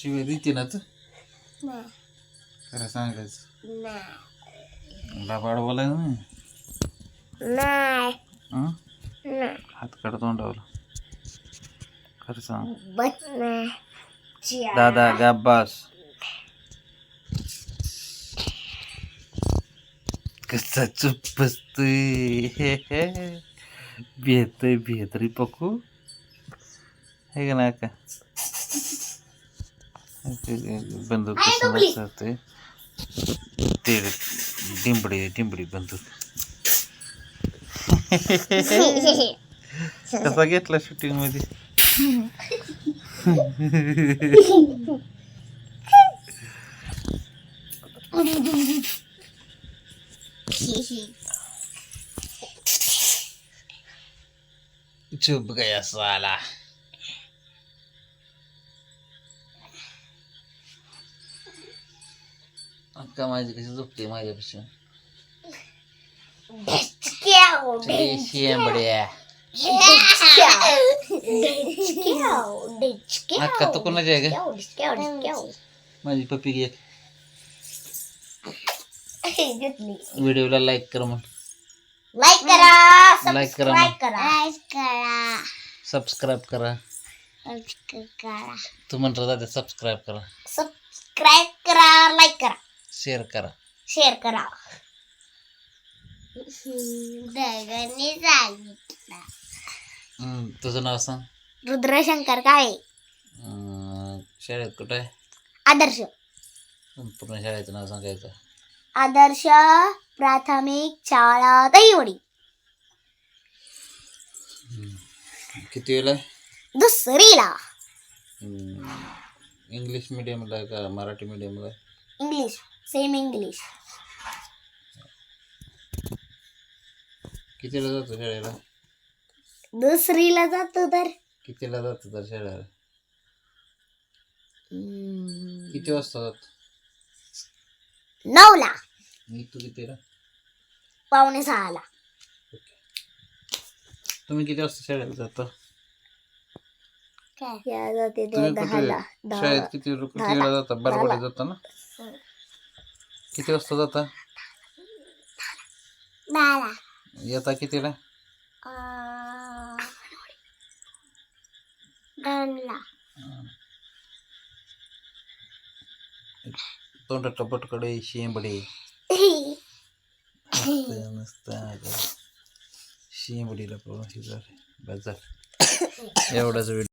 शिवाय रीती ना खरं सांगायचं. लाबाड बोलायचं नाही नाही हं? हात काढ तोंडावर. खरं सांग. दादा गाब्बास कसा चुप बसतोय भेतय भेतरी पकू. हे का नाही का? बंदूक ते. डिंबडी डिंबडी बंदूक. कसा घेतला शूटिंगमध्ये? चुप गया साला. अक्का माझी कशी झोपते माझ्यापाशी शेंबड्या अक्का तू कोणाची आहे का माझी पप्पी घे व्हिडिओला लाईक कर मग लाईक करा लाईक करा लाईक मग करा लाईक करा सबस्क्राईब करा सबस्क्राईब करा तू म्हणतो दादा सबस्क्राईब करा सबस्क्राईब करा लाईक करा Share करा. शेअर करा. दगनी सांगितलं. हम्म, तुझं नाव सांग. रुद्रशंकर काळे. अं, शाळेत कुठं आहे? आदर्श. पूर्ण शाळेचं नाव सांगायचं. आदर्श प्राथमिक शाळा दहीवडी. किती वेळ आहे? दुसरीला. हम्म, इंग्लिश मिडियमला आहे का मराठी मिडियमला आहे? इंग्लिश. Same English. कितीला जातो शाळेला? दुसरीला जातो तर. कितीला जातो तर शाळेला? किती वाजता जातो? नऊला. मी तू कितीला? पावणे सहाला. तुम्ही किती वाजता शाळेला जाता? या जाते ते तुम्ही कुठे दहाला शाळेत किती किती वेळा जाता? बरबडे जाता ना? किती वाजता जाता? दहाला येता कितीला? दोनला. तोंडात पटकडे शेंबडे. नसतं शेंबडीला बस झालं. एवढाच वेळ.